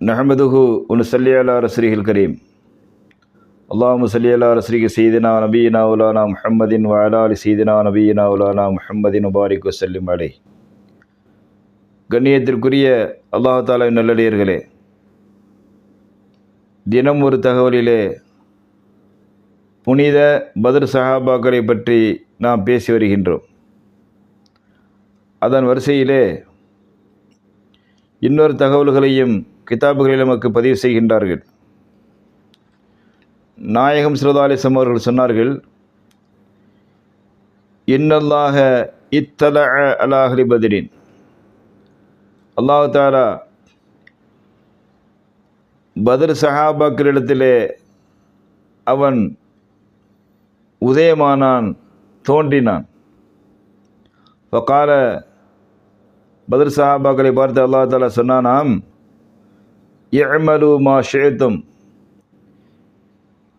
நஹமதுஹு உன் சல்லி அலா ரஸ்ரீஹில் கரீம் அல்லாஹு சல்லி அலா ரஸ்ரீஹி சீதினா நபீனா உலானா முஹம்மதின் வஅலா சீதினா நபீனா உலானா முஹம்மதின் முபாரிக் வசல்லிம் அலை கண்ணியத்திற்குரிய அல்லாஹ் தாலாவின் நல்லடியர்களே தினம் ஒரு தகவலிலே புனித பதர் சஹாபாக்களை பற்றி நாம் பேசி வருகின்றோம். அதன் வரிசையிலே இன்னொரு தகவல்களையும் கிதாபுகளில் நமக்கு பதிவு செய்கின்றார்கள். நாயகம் சிறதாலிசம் அவர்கள் சொன்னார்கள் இன்னல்லாக இத்தல அலாஹலி பதிலின் அல்லாஹு தாலா பத்ர் சஹாபாக்களிடத்திலே அவன் உதயமானான் தோன்றினான். வக்கால பத்ர் சஹாபாக்களை பார்த்து அல்லா தாலா சொன்னானாம் இஅமலு மா ஷேத்தும்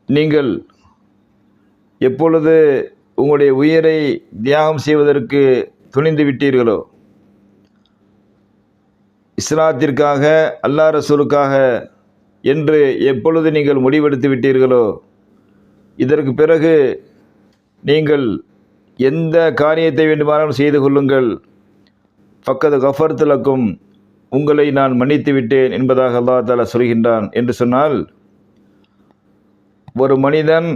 நீங்கள் எப்பொழுது உங்களுடைய உயிரை தியாகம் செய்வதற்கு துணிந்து விட்டீர்களோ இஸ்லாத்திற்காக அல்லா ரசூலுக்காக என்று எப்பொழுது நீங்கள் முடிவெடுத்து விட்டீர்களோ இதற்கு பிறகு நீங்கள் எந்த காரியத்தை வேண்டுமானாலும் செய்து கொள்ளுங்கள். பக்கத்து கஃபர்த்துலக்கும் உங்களை நான் மன்னித்து விட்டேன் என்பதாக அல்லா தாலா சொல்கின்றான் என்று சொன்னால் ஒரு மனிதன்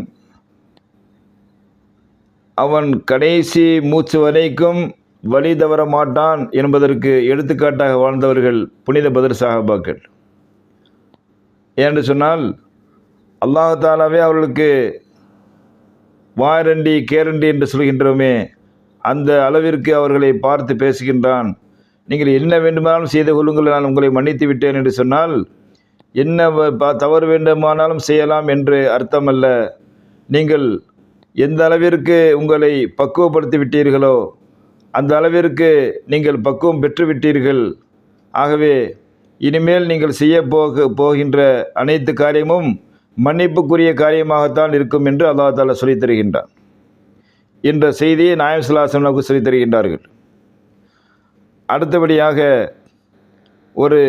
அவன் கடைசி மூச்சு வரைக்கும் வழி தவற மாட்டான் என்பதற்கு எடுத்துக்காட்டாக வாழ்ந்தவர்கள் புனித பதர் சாஹாபாக்கள். ஏன்னு சொன்னால் அல்லாஹாலாவே அவர்களுக்கு வாரண்டி கேரண்டி என்று சொல்கின்றோமே அந்த அளவிற்கு அவர்களை பார்த்து பேசுகின்றான். நீங்கள் என்ன வேண்டுமானாலும் செய்து கொள்ளுங்கள் நான் உங்களை மன்னித்து விட்டேன் என்று சொன்னால் என்ன தவறு வேண்டுமானாலும் செய்யலாம் என்று அர்த்தமல்ல. நீங்கள் எந்த அளவிற்கு உங்களை பக்குவப்படுத்தி விட்டீர்களோ அந்த அளவிற்கு நீங்கள் பக்குவம் பெற்று விட்டீர்கள் ஆகவே இனிமேல் நீங்கள் செய்ய போக போகின்ற அனைத்து காரியமும் மன்னிப்புக்குரிய காரியமாகத்தான் இருக்கும் என்று அல்லா தாலா சொல்லித் தருகின்றான் என்ற செய்தியை நாயம் சுல்லாசம் நமக்கு சொல்லித் தருகின்றார்கள் அடுத்தபடியாக ஒரு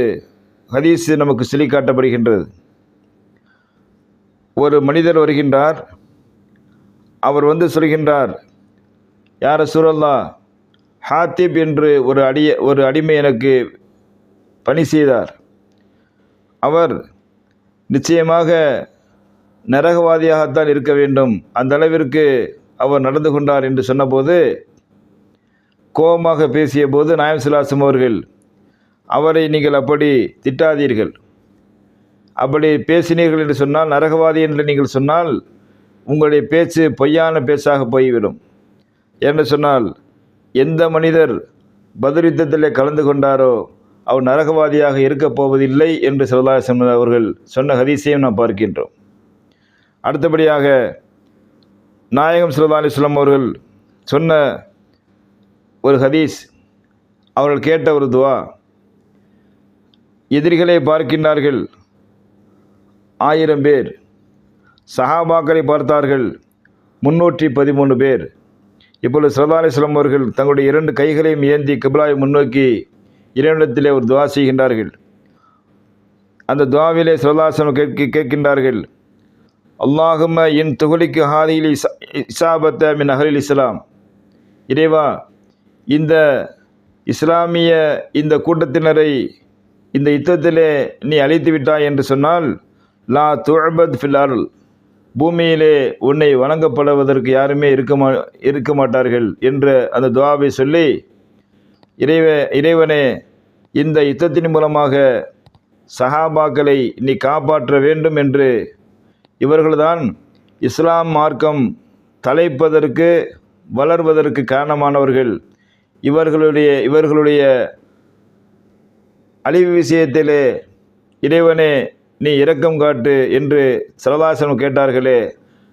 ஹதீஸ் நமக்கு சொல்லி காட்டப்படுகின்றது. ஒரு மனிதர் வருகின்றார். அவர் வந்து சொல்கின்றார் யார சூரல்லா ஹாத்திப் என்று ஒரு அடிய ஒரு அடிமை எனக்கு பணி செய்தார். அவர் நிச்சயமாக நரகவாதியாகத்தான் இருக்க வேண்டும். அந்த அளவிற்கு அவர் நடந்து கொண்டார் என்று சொன்னபோது கோபமாக பேசிய போது நாயம் சிலாசம் அவர்கள் அவரை நீங்கள் அப்படி திட்டாதீர்கள். அப்படி பேசினீர்கள் என்று சொன்னால் நரகவாதி என்று நீங்கள் சொன்னால் உங்களுடைய பேச்சு பொய்யான பேச்சாக போய்விடும். என்று சொன்னால் எந்த மனிதர் பதில் கலந்து கொண்டாரோ அவர் நரகவாதியாக இருக்கப் போவதில்லை என்று சிவதாசன் அவர்கள் சொன்ன ஹதீசையும் நாம் பார்க்கின்றோம். அடுத்தபடியாக நாயகம் சிலதா அவர்கள் சொன்ன ஒரு ஹதீஸ் அவர்கள் கேட்ட ஒரு துவா எதிரிகளை பார்க்கின்றார்கள் ஆயிரம் பேர் சஹாபாக்களை பார்த்தார்கள் முன்னூற்றி பதிமூணு பேர் இப்பொழுது சரதா அவர்கள் தங்களுடைய இரண்டு கைகளையும் ஏந்தி கிபிலாவை முன்னோக்கி இறைவனத்திலே ஒரு துவா செய்கின்றார்கள் அந்த துவாவிலே சரதாசனம் கேட்க கேட்கின்றார்கள் அல்லாஹும என் துகுலிக்கு ஹாதியில் இசாபத்த மின் அகலில் இஸ்லாம் இறைவா இந்த இஸ்லாமிய இந்த கூட்டத்தினரை இந்த யுத்தத்திலே நீ அழித்து விட்டாய் என்று சொன்னால் லா துழபத் ஃபில் பூமியிலே உன்னை வணங்கப்படுவதற்கு யாருமே இருக்க மா இருக்க மாட்டார்கள் என்ற அந்த துவாவை சொல்லி இறைவ இறைவனே இந்த யுத்தத்தின் மூலமாக சஹாபாக்களை நீ காப்பாற்ற வேண்டும் என்று இவர்கள்தான் இஸ்லாம் மார்க்கம் தலைப்பதற்கு வளர்வதற்கு காரணமானவர்கள். இவர்களுடைய இவர்களுடைய அழிவு விஷயத்திலே இறைவனே நீ இரக்கம் காட்டு என்று சரதாசனம் கேட்டார்களே.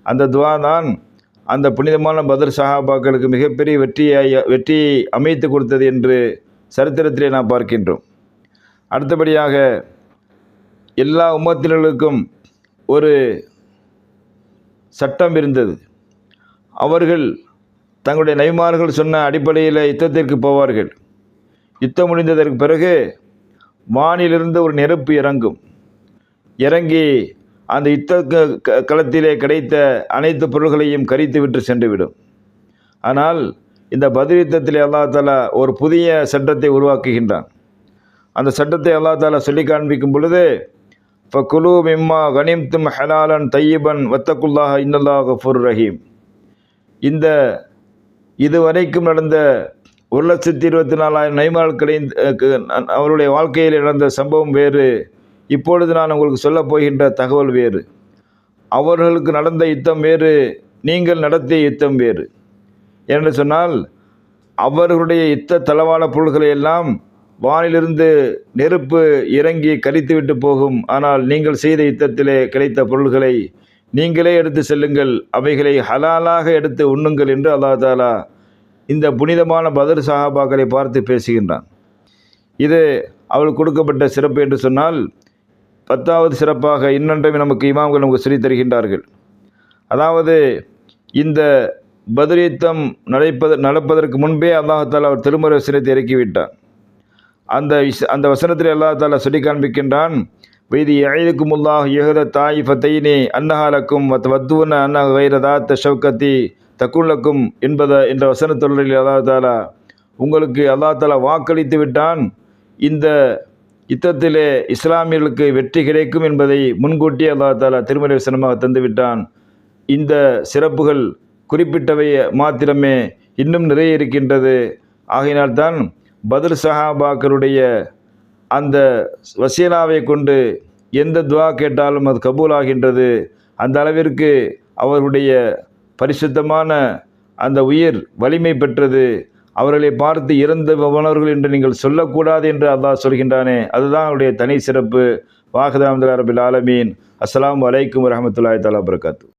அந்த துவா தான் அந்த புனிதமான பதர் சஹாபாக்களுக்கு மிகப்பெரிய வெற்றியை வெற்றியை அமைத்து கொடுத்தது என்று சரித்திரத்திலே நாம் பார்க்கின்றோம். அடுத்தபடியாக எல்லா உம்மத்தினர்களுக்கும் ஒரு சட்டம் இருந்தது. அவர்கள் தங்களுடைய நைமார்கள் சொன்ன அடிப்படையில் யுத்தத்திற்கு போவார்கள். யுத்தம் முடிந்ததற்கு பிறகு வானிலிருந்து ஒரு நெருப்பு இறங்கும். இறங்கி அந்த யுத்த க- க- களத்திலே கிடைத்த அனைத்து பொருள்களையும் கரித்து விட்டு சென்றுவிடும். ஆனால் இந்த பதில் யுத்தத்தில் அல்லா தாலா ஒரு புதிய சட்டத்தை உருவாக்குகின்றான். அந்த சட்டத்தை அல்லா தாலா சொல்லி காண்பிக்கும் பொழுது குலு மிம்மா கனிம்தும் ஹலாலன் தையீபன் வத்தகுல்லாஹ இன்னல்லாஹ் கஃபூர் ரஹீம். இந்த இதுவரைக்கும் நடந்த ஒரு லட்சத்தி இருபத்தி நாலாயிரம் நைமாள்களை அவருடைய வாழ்க்கையில் நடந்த சம்பவம் வேறு. இப்பொழுது நான் உங்களுக்கு சொல்லப் போகின்ற தகவல் வேறு. அவர்களுக்கு நடந்த யுத்தம் வேறு நீங்கள் நடத்திய யுத்தம் வேறு. என்று சொன்னால் அவர்களுடைய யுத்த தளவாட பொருள்களை எல்லாம் வானிலிருந்து நெருப்பு இறங்கி கரித்துவிட்டு போகும். ஆனால் நீங்கள் செய்த யுத்தத்திலே கிடைத்த பொருள்களை நீங்களே எடுத்து செல்லுங்கள். அவைகளை ஹலாலாக எடுத்து உண்ணுங்கள் என்று அல்லா தாலா இந்த புனிதமான பதர் சஹாபாக்களை பார்த்து பேசுகின்றான். இது அவள் கொடுக்கப்பட்ட சிறப்பு என்று சொன்னால் பத்தாவது சிறப்பாக இன்னொன்றையும் நமக்கு இமாம்கள் நமக்கு சொல்லி தருகின்றார்கள். அதாவது இந்த பதிரீத்தம் நடைப்பது நடப்பதற்கு முன்பே அல்லாஹத்தால் அவர் திருமறை வசனத்தை இறக்கிவிட்டான். அந்த அந்த வசனத்தில் அல்லாஹால சொல்லி காண்பிக்கின்றான் வைதி ஐதுக்கும் உல்லாஹ் யகுத தாய் ஃபத்தைனி அன்னஹாலக்கும் வத் வத்துவன அன்ன வைரதா ஷவுக்கத்தி தக்குலக்கும் என்பத என்ற வசனத் தொடரில் அல்லாஹ் தாலா உங்களுக்கு அல்லாஹ் தாலா வாக்களித்து விட்டான். இந்த யுத்தத்திலே இஸ்லாமியர்களுக்கு வெற்றி கிடைக்கும் என்பதை முன்கூட்டியே அல்லாஹ் தாலா திருமறை வசனமாக தந்துவிட்டான் இந்த சிறப்புகள் குறிப்பிட்டவை மாத்திரமே இன்னும் நிறைய இருக்கின்றது. ஆகையினால்தான் பதில் சஹாபாக்களுடைய அந்த வசீனாவை கொண்டு எந்த துவா கேட்டாலும் அது கபூலாகின்றது. அந்த அளவிற்கு அவர்களுடைய பரிசுத்தமான அந்த உயிர் வலிமை பெற்றது. அவர்களை பார்த்து இறந்தவனவர்கள் என்று நீங்கள் சொல்லக்கூடாது என்று அல்லாஹ் சொல்கின்றானே. அதுதான் அவருடைய தனி சிறப்பு. வாஹதாமதுல்லா ரபில் ஆலமீன். அஸ்லாம் வலைக்கும் வரமத்துல்லாய் தலா வபரகாத்து